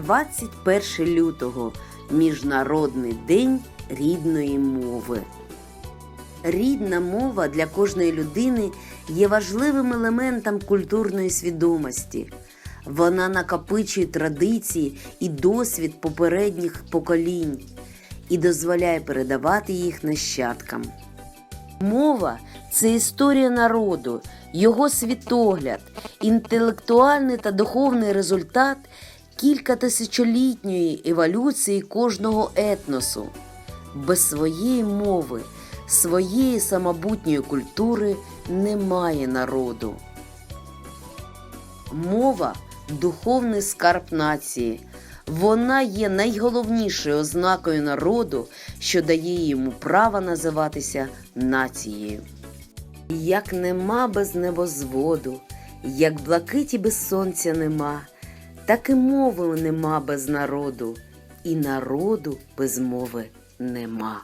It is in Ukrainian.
21 лютого Міжнародний день рідної мови. Рідна мова для кожної людини є важливим елементом культурної свідомості. Вона накопичує традиції і досвід попередніх поколінь і дозволяє передавати їх нащадкам. Мова це історія народу, його світогляд, інтелектуальний та духовний результат кількатисячолітньої еволюції кожного етносу. Без своєї мови, своєї самобутньої культури немає народу. Мова духовний скарб нації. Вона є найголовнішою ознакою народу, що дає йому право називатися нацією. Як нема без небозводу, як блакиті без сонця нема, так і мови нема без народу, і народу без мови нема.